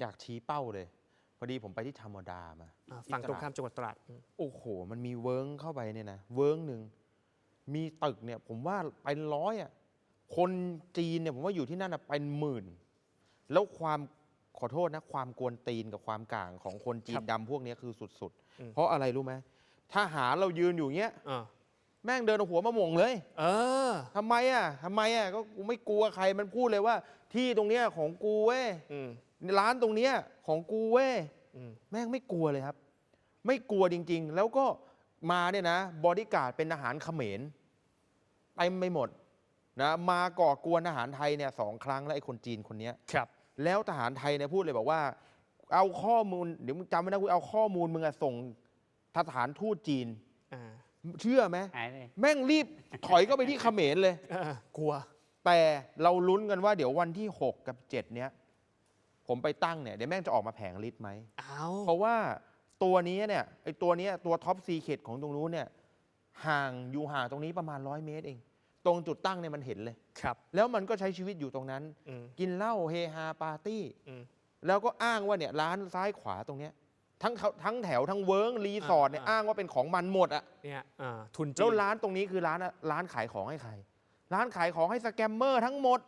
อยากชี้เป้าเลย พอดีผมไปที่ธรรมดามาอ่าที่ฝั่งตรงลดข้ามจังหวัดตราดอืมโอ้โห มันมีเวิร์งเข้าไปเนี่ยนะเวิร์งหนึ่งมีตึกเนี่ย ผมว่าเป็นร้อยอะคนจีนเนี่ยผมว่าอยู่ที่นั่นน่ะเป็นหมื่น แล้วความขอโทษนะ ความกวนตีนกับความก่างของคนจีนดำพวกเนี้ยคือสุดๆ เพราะอะไรรู้ไหมถ้าหารเรายืนอยู่เงี้ย อ่าแม่งเดินเอาหัวมาหม่งเลย เออ ทำไมอะ ทำไมอะ ก็กูไม่กลัวใคร มันพูดเลยว่า ที่ตรงเนี้ยของกูเว้ย อืม ร้านตรงเนี้ยของกูเว้ยอืมแม่งไม่กลัวเลยครับ ไม่กลัวจริง ๆ แล้วก็มาเนี่ยนะบอดี้การ์ดเป็นอาหารเขมรเต็มไปหมดนะมาก่อกวนอาหารไทยเนี่ยสองครั้งแล้วไอ้คนจีนคนเนี้ยครับ แล้วทหารไทยเนี่ยพูดเลยบอกว่า เอาข้อมูลเดี๋ยวมึงจำไว้นะกูเอาข้อมูลมึงอะส่งทหารทูตจีนอ่าเชื่อไหมหายเลยแม่งรีบถอยเข้าไปที่เขมรเลยอ่ากลัว แต่เราลุ้นกันว่าเดี๋ยววันที่ 6 กับ 7 เนี้ย ผมไปตั้งเนี่ยเดี๋ยวแม่งจะออกมาแผงลิตรไหม เอาเพราะว่าตัวนี้เนี่ยไอตัวเนี้ยตัวท็อปซีเคดของตรงนู้นเนี่ยห่างอยู่ห่างตรงนี้ประมาณ 100 เมตรเอง ตรงจุดตั้งเนี่ยมันเห็นเลย ครับ แล้วมันก็ใช้ชีวิตอยู่ตรงนั้น อืมกินเหล้าเฮฮาปาร์ตี้ อืม แล้วก็อ้างว่าเนี่ยร้านซ้ายขวาตรงเนี้ยทั้งเขาทั้งแถวทั้งเวิร์งรีสอร์ทเนี่ยอ่า อ้างว่าเป็นของมันหมดอะเนี่ยอ่าทุนจีแล้วนร้านตรงนี้คือร้านอะร้านขายของให้ใคร ร้านขายของให้สแกมเมอร์ทั้งหมด